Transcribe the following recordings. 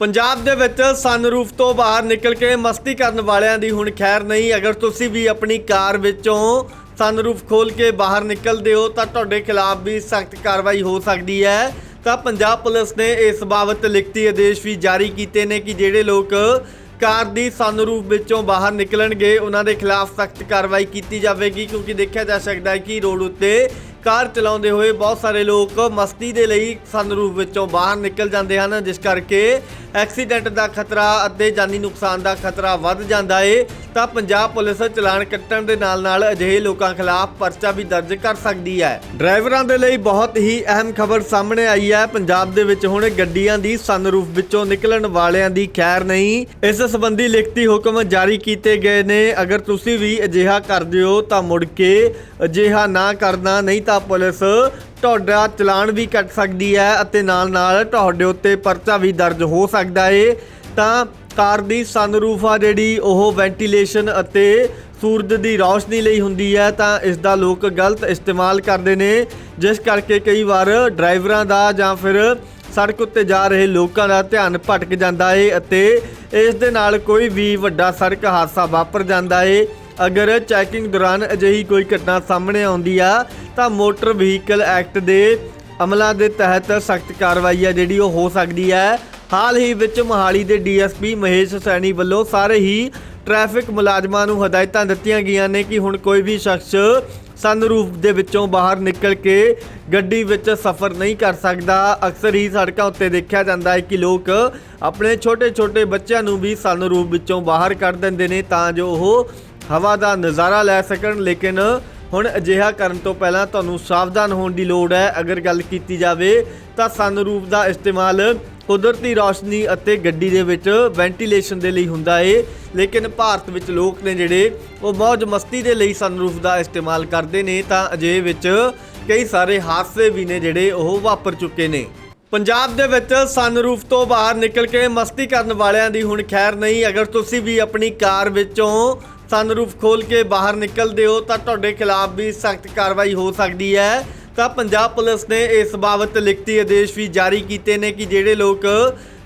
ਪੰਜਾਬ ਦੇ ਵਿੱਚ ਸਨਰੂਫ ਤੋਂ ਬਾਹਰ ਨਿਕਲ ਕੇ ਮਸਤੀ ਕਰਨ ਵਾਲਿਆਂ ਦੀ ਹੁਣ ਖੈਰ ਨਹੀਂ। ਅਗਰ ਤੁਸੀਂ ਵੀ ਆਪਣੀ ਕਾਰ ਵਿੱਚੋਂ ਸਨਰੂਫ ਖੋਲ ਕੇ ਬਾਹਰ ਨਿਕਲਦੇ ਹੋ, ਤਾਂ ਤੁਹਾਡੇ ਖਿਲਾਫ ਵੀ ਸਖਤ ਕਾਰਵਾਈ ਹੋ ਸਕਦੀ ਹੈ। ਤਾਂ ਪੰਜਾਬ ਪੁਲਿਸ ਨੇ ਇਸ ਬਾਬਤ ਲਿਖਤੀ ਆਦੇਸ਼ ਵੀ ਜਾਰੀ ਕੀਤੇ ਨੇ ਕਿ ਜਿਹੜੇ ਲੋਕ ਕਾਰ ਦੀ ਸਨਰੂਫ ਵਿੱਚੋਂ ਬਾਹਰ ਨਿਕਲਣਗੇ, ਉਹਨਾਂ ਦੇ ਖਿਲਾਫ ਸਖਤ ਕਾਰਵਾਈ ਕੀਤੀ ਜਾਵੇਗੀ, ਕਿਉਂਕਿ ਦੇਖਿਆ ਜਾ ਸਕਦਾ ਹੈ ਕਿ ਰੋਡ ਉੱਤੇ ਕਾਰ ਚਲਾਉਂਦੇ ਹੋਏ ਬਹੁਤ ਸਾਰੇ ਲੋਕ ਮਸਤੀ ਦੇ ਲਈ ਸਨਰੂਫ ਵਿੱਚੋਂ ਬਾਹਰ ਨਿਕਲ ਜਾਂਦੇ ਹਨ, ਜਿਸ ਕਰਕੇ ਐਕਸੀਡੈਂਟ ਦਾ ਖਤਰਾ ਅਤੇ ਜਾਨੀ ਨੁਕਸਾਨ ਦਾ ਖਤਰਾ ਵੱਧ ਜਾਂਦਾ ਏ। ਤਾਂ ਪੰਜਾਬ ਪੁਲਿਸ ਚਲਾਨ ਕੱਟਣ ਦੇ ਨਾਲ-ਨਾਲ ਅਜਿਹੇ ਲੋਕਾਂ ਖਿਲਾਫ ਪਰਚਾ ਵੀ ਦਰਜ ਕਰ ਸਕਦੀ ਹੈ। ਡਰਾਈਵਰਾਂ ਦੇ ਲਈ ਬਹੁਤ ਹੀ ਅਹਿਮ ਖਬਰ ਸਾਹਮਣੇ ਆਈ ਹੈ। ਪੰਜਾਬ ਦੇ ਵਿੱਚ ਹੁਣ ਗੱਡੀਆਂ ਦੀ ਸਨਰੂਫ ਵਿੱਚੋਂ ਨਿਕਲਣ ਵਾਲਿਆਂ ਦੀ ਖੈਰ ਨਹੀਂ। ਇਸ ਸੰਬੰਧੀ ਲਿਖਤੀ ਹੁਕਮ ਜਾਰੀ ਕੀਤੇ ਗਏ ਨੇ। ਅਗਰ ਤੁਸੀਂ ਵੀ ਅਜਿਹਾ ਕਰਦੇ ਹੋ ਤਾਂ ਮੁੜ ਕੇ ਅਜਿਹਾ ਨਾ ਕਰਨਾ, ਨਹੀਂ ਤਾਂ ਪੁਲਿਸ ਤੁਹਾਡਾ ਚਲਾਨ ਵੀ ਕੱਟ ਸਕਦੀ ਹੈ ਅਤੇ ਨਾਲ-ਨਾਲ ਤੁਹਾਡੇ ਉੱਤੇ ਪਰਚਾ ਵੀ ਦਰਜ ਹੋ ਸਕਦਾ ਏ। ਤਾਂ ਕਾਰ ਦੀ ਸਨਰੂਫ ਆ ਜਿਹੜੀ, ਉਹ ਵੈਂਟੀਲੇਸ਼ਨ ਅਤੇ ਸੂਰਜ ਦੀ ਰੌਸ਼ਨੀ ਲਈ ਹੁੰਦੀ ਹੈ, ਤਾਂ ਇਸ ਦਾ ਲੋਕ ਗਲਤ ਇਸਤੇਮਾਲ ਕਰਦੇ ਨੇ। ਜਿਸ ਕਰਕੇ ਕਈ ਵਾਰ ਡਰਾਈਵਰਾਂ ਦਾ ਜਾਂ ਫਿਰ ਸੜਕ ਉੱਤੇ ਜਾ ਰਹੇ ਲੋਕਾਂ ਦਾ ਧਿਆਨ ਭਟਕ ਜਾਂਦਾ ਏ ਅਤੇ ਇਸ ਦੇ ਨਾਲ ਕੋਈ ਵੀ ਵੱਡਾ ਸੜਕ ਹਾਦਸਾ ਵਾਪਰ ਜਾਂਦਾ ਏ। ਅਗਰ ਚੈਕਿੰਗ ਦੌਰਾਨ ਅਜਿਹੀ ਕੋਈ ਘਟਨਾ ਸਾਹਮਣੇ ਆਉਂਦੀ ਆ ਤਾਂ ਮੋਟਰ ਵਹੀਕਲ ਐਕਟ ਦੇ ਅਮਲਾਂ ਦੇ ਤਹਿਤ ਸਖਤ ਕਾਰਵਾਈ ਹੈ ਜਿਹੜੀ ਉਹ ਹੋ ਸਕਦੀ ਹੈ। ਹਾਲ ਹੀ ਵਿੱਚ ਮੋਹਾਲੀ ਦੇ ਡੀਐਸਪੀ ਮਹੇਸ਼ ਸੈਣੀ ਵੱਲੋਂ ਸਾਰੇ ਹੀ ਟ੍ਰੈਫਿਕ ਮੁਲਾਜ਼ਮਾਂ ਨੂੰ ਹਦਾਇਤਾਂ ਦਿੱਤੀਆਂ ਗਈਆਂ ਨੇ ਕਿ ਹੁਣ ਕੋਈ ਵੀ ਸ਼ਖਸ ਸਨਰੂਫ ਦੇ ਵਿੱਚੋਂ ਬਾਹਰ ਨਿਕਲ ਕੇ ਗੱਡੀ ਵਿੱਚ ਸਫ਼ਰ ਨਹੀਂ ਕਰ ਸਕਦਾ। ਅਕਸਰ ਹੀ ਸੜਕਾਂ ਉੱਤੇ ਦੇਖਿਆ ਜਾਂਦਾ ਹੈ ਕਿ ਲੋਕ ਆਪਣੇ ਛੋਟੇ-ਛੋਟੇ ਬੱਚਿਆਂ ਨੂੰ ਵੀ ਸਨਰੂਫ ਵਿੱਚੋਂ ਬਾਹਰ ਕੱਢ ਦਿੰਦੇ ਨੇ ਤਾਂ ਜੋ ਉਹ ਹਵਾ ਦਾ ਨਜ਼ਾਰਾ ਲੈ ਸਕਣ, ਲੇਕਿਨ ਹੁਣ ਅਜਿਹਾ ਕਰਨ ਤੋਂ ਪਹਿਲਾਂ ਤੁਹਾਨੂੰ ਸਾਵਧਾਨ ਹੋਣ ਦੀ ਲੋੜ ਹੈ। ਅਗਰ ਗੱਲ ਕੀਤੀ ਜਾਵੇ ਤਾਂ ਸਨਰੂਫ ਦਾ ਇਸਤੇਮਾਲ ਕੁਦਰਤੀ ਰੌਸ਼ਨੀ ਅਤੇ ਗੱਡੀ ਦੇ ਵਿੱਚ ਵੈਂਟੀਲੇਸ਼ਨ ਦੇ ਲਈ ਹੁੰਦਾ ਏ। ਲੇਕਿਨ ਭਾਰਤ ਵਿੱਚ ਲੋਕ ਨੇ ਜਿਹੜੇ ਉਹ ਮौज ਮਸਤੀ ਦੇ ਲਈ ਸਨਰੂਫ ਦਾ ਇਸਤੇਮਾਲ ਕਰਦੇ ਨੇ ਤਾਂ ਅਜੇ ਵਿੱਚ ਕਈ ਸਾਰੇ ਹਾਦਸੇ ਵੀ ਨੇ ਜਿਹੜੇ ਉਹ ਵਾਪਰ ਚੁੱਕੇ ਨੇ। ਪੰਜਾਬ ਦੇ ਵਿੱਚ ਸਨਰੂਫ ਤੋਂ ਬਾਹਰ ਨਿਕਲ ਕੇ ਮਸਤੀ ਕਰਨ ਵਾਲਿਆਂ ਦੀ ਹੁਣ ਖੈਰ ਨਹੀਂ। ਅਗਰ ਤੁਸੀਂ ਵੀ ਆਪਣੀ ਕਾਰ ਵਿੱਚੋਂ ਸਨਰੂਫ ਖੋਲ ਕੇ ਬਾਹਰ ਨਿਕਲਦੇ ਹੋ ਤਾਂ ਤੁਹਾਡੇ ਖਿਲਾਫ ਵੀ ਸਖਤ ਕਾਰਵਾਈ ਹੋ ਸਕਦੀ ਹੈ। ਤਾਂ ਪੰਜਾਬ ਪੁਲਿਸ ਨੇ ਇਸ ਬਾਬਤ ਲਿਖਤੀ ਆਦੇਸ਼ ਵੀ ਜਾਰੀ ਕੀਤੇ ਨੇ ਕਿ ਜਿਹੜੇ ਲੋਕ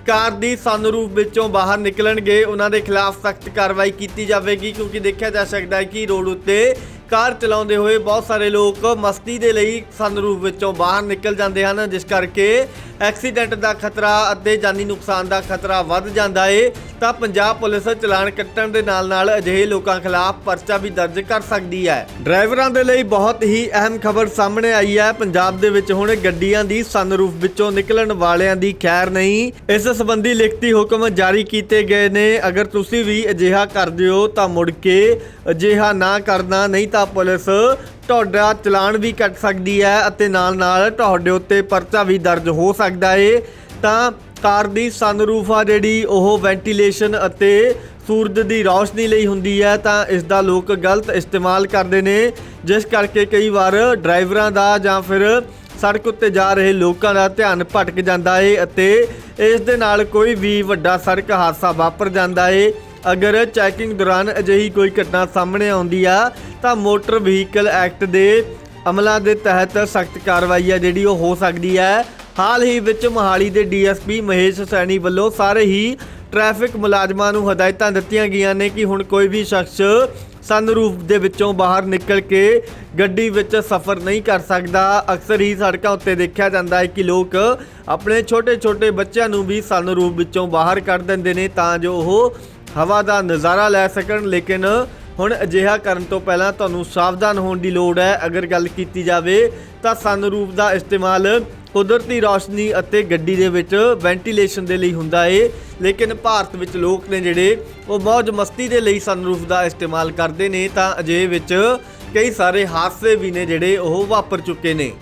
ਕਾਰ ਦੀ ਸਨਰੂਫ ਵਿੱਚੋਂ ਬਾਹਰ ਨਿਕਲਣਗੇ, ਉਹਨਾਂ ਦੇ ਖਿਲਾਫ ਸਖਤ ਕਾਰਵਾਈ ਕੀਤੀ ਜਾਵੇਗੀ, ਕਿਉਂਕਿ ਦੇਖਿਆ ਜਾ ਸਕਦਾ ਹੈ ਕਿ ਰੋਡ ਉੱਤੇ ਕਾਰ ਚਲਾਉਂਦੇ ਹੋਏ ਬਹੁਤ ਸਾਰੇ ਲੋਕ ਮਸਤੀ ਦੇ ਲਈ ਸਨਰੂਫ ਵਿੱਚੋਂ ਬਾਹਰ ਨਿਕਲ ਜਾਂਦੇ ਹਨ, ਜਿਸ ਕਰਕੇ ਐਕਸੀਡੈਂਟ ਦਾ ਖਤਰਾ ਅਤੇ ਜਾਨੀ ਨੁਕਸਾਨ ਦਾ ਖਤਰਾ ਵੱਧ ਜਾਂਦਾ ਏ। ਤਾਂ ਪੰਜਾਬ ਪੁਲਿਸ ਚਲਾਨ ਕੱਟਣ ਦੇ ਨਾਲ-ਨਾਲ ਅਜਿਹੇ ਲੋਕਾਂ ਖਿਲਾਫ ਪਰਚਾ ਵੀ ਦਰਜ ਕਰ ਸਕਦੀ ਹੈ। ਡਰਾਈਵਰਾਂ ਦੇ ਲਈ ਬਹੁਤ ਹੀ ਅਹਿਮ ਖਬਰ ਸਾਹਮਣੇ ਆਈ ਹੈ। ਪੰਜਾਬ ਦੇ ਵਿੱਚ ਹੁਣ ਗੱਡੀਆਂ ਦੀ ਸਨਰੂਫ ਵਿੱਚੋਂ ਨਿਕਲਣ ਵਾਲਿਆਂ ਦੀ ਖੈਰ ਨਹੀਂ। ਇਸ ਸੰਬੰਧੀ ਲਿਖਤੀ ਹੁਕਮ ਜਾਰੀ ਕੀਤੇ ਗਏ ਨੇ। ਅਗਰ ਤੁਸੀਂ ਵੀ ਅਜਿਹਾ ਕਰਦੇ ਹੋ ਤਾਂ ਮੁੜ ਕੇ ਅਜਿਹਾ ਨਾ ਕਰਨਾ, ਨਹੀਂ ਤਾਂ ਪੁਲਿਸ ਤੁਹਾਡਾ ਚਲਾਨ ਵੀ ਕੱਟ ਸਕਦੀ ਹੈ ਅਤੇ ਨਾਲ-ਨਾਲ ਤੁਹਾਡੇ ਉੱਤੇ ਪਰਚਾ ਵੀ ਦਰਜ ਹੋ ਸਕਦਾ ਏ। ਤਾਂ ਕਾਰ ਦੀ ਸਨਰੂਫ ਆ ਜਿਹੜੀ, ਉਹ ਵੈਂਟੀਲੇਸ਼ਨ ਅਤੇ ਸੂਰਜ ਦੀ ਰੌਸ਼ਨੀ ਲਈ ਹੁੰਦੀ ਹੈ, ਤਾਂ ਇਸ ਦਾ ਲੋਕ ਗਲਤ ਇਸਤੇਮਾਲ ਕਰਦੇ ਨੇ। ਜਿਸ ਕਰਕੇ ਕਈ ਵਾਰ ਡਰਾਈਵਰਾਂ ਦਾ ਜਾਂ ਫਿਰ ਸੜਕ ਉੱਤੇ ਜਾ ਰਹੇ ਲੋਕਾਂ ਦਾ ਧਿਆਨ ਭਟਕ ਜਾਂਦਾ ਏ ਅਤੇ ਇਸ ਦੇ ਨਾਲ ਕੋਈ ਵੀ ਵੱਡਾ ਸੜਕ ਹਾਦਸਾ ਵਾਪਰ ਜਾਂਦਾ ਏ। ਅਗਰ ਚੈਕਿੰਗ ਦੌਰਾਨ ਅਜਿਹੀ ਕੋਈ ਘਟਨਾ ਸਾਹਮਣੇ ਆਉਂਦੀ ਆ ਤਾਂ ਮੋਟਰ ਵਹੀਕਲ ਐਕਟ ਦੇ ਅਮਲਾਂ ਦੇ ਤਹਿਤ ਸਖਤ ਕਾਰਵਾਈ ਹੈ ਜਿਹੜੀ ਉਹ ਹੋ ਸਕਦੀ ਹੈ। ਹਾਲ ਹੀ ਵਿੱਚ ਮੋਹਾਲੀ ਦੇ ਡੀਐਸਪੀ ਮਹੇਸ਼ ਸੈਣੀ ਵੱਲੋਂ ਸਾਰੇ ਹੀ ਟ੍ਰੈਫਿਕ ਮੁਲਾਜ਼ਮਾਂ ਨੂੰ ਹਦਾਇਤਾਂ ਦਿੱਤੀਆਂ ਗਈਆਂ ਨੇ ਕਿ ਹੁਣ ਕੋਈ ਵੀ ਸ਼ਖਸ ਸਨਰੂਫ ਦੇ ਵਿੱਚੋਂ ਬਾਹਰ ਨਿਕਲ ਕੇ ਗੱਡੀ ਵਿੱਚ ਸਫ਼ਰ ਨਹੀਂ ਕਰ ਸਕਦਾ। ਅਕਸਰ ਹੀ ਸੜਕਾਂ ਉੱਤੇ ਦੇਖਿਆ ਜਾਂਦਾ ਹੈ ਕਿ ਲੋਕ ਆਪਣੇ ਛੋਟੇ-ਛੋਟੇ ਬੱਚਿਆਂ ਨੂੰ ਵੀ ਸਨਰੂਫ ਵਿੱਚੋਂ ਬਾਹਰ ਕੱਢ ਦਿੰਦੇ ਨੇ ਤਾਂ ਜੋ ਉਹ ਹਵਾ ਦਾ ਨਜ਼ਾਰਾ ਲੈ ਸਕਣ, ਲੇਕਿਨ ਹੁਣ ਅਜਿਹਾ ਕਰਨ ਤੋਂ ਪਹਿਲਾਂ ਤੁਹਾਨੂੰ ਸਾਵਧਾਨ ਹੋਣ ਦੀ ਲੋੜ ਹੈ। ਅਗਰ ਗੱਲ ਕੀਤੀ ਜਾਵੇ ਤਾਂ ਸਨਰੂਫ ਦਾ ਇਸਤੇਮਾਲ ਕੁਦਰਤੀ ਰੌਸ਼ਨੀ ਅਤੇ ਗੱਡੀ ਦੇ ਵਿੱਚ ਵੈਂਟੀਲੇਸ਼ਨ ਦੇ ਲਈ ਹੁੰਦਾ ਏ। ਲੇਕਿਨ ਭਾਰਤ ਵਿੱਚ ਲੋਕ ਨੇ ਜਿਹੜੇ ਉਹ ਮौज ਮਸਤੀ ਦੇ ਲਈ ਸਨਰੂਫ ਦਾ ਇਸਤੇਮਾਲ ਕਰਦੇ ਨੇ ਤਾਂ ਅਜੇ ਵਿੱਚ ਕਈ ਸਾਰੇ ਹਾਦਸੇ ਵੀ ਨੇ ਜਿਹੜੇ ਉਹ ਵਾਪਰ ਚੁੱਕੇ ਨੇ।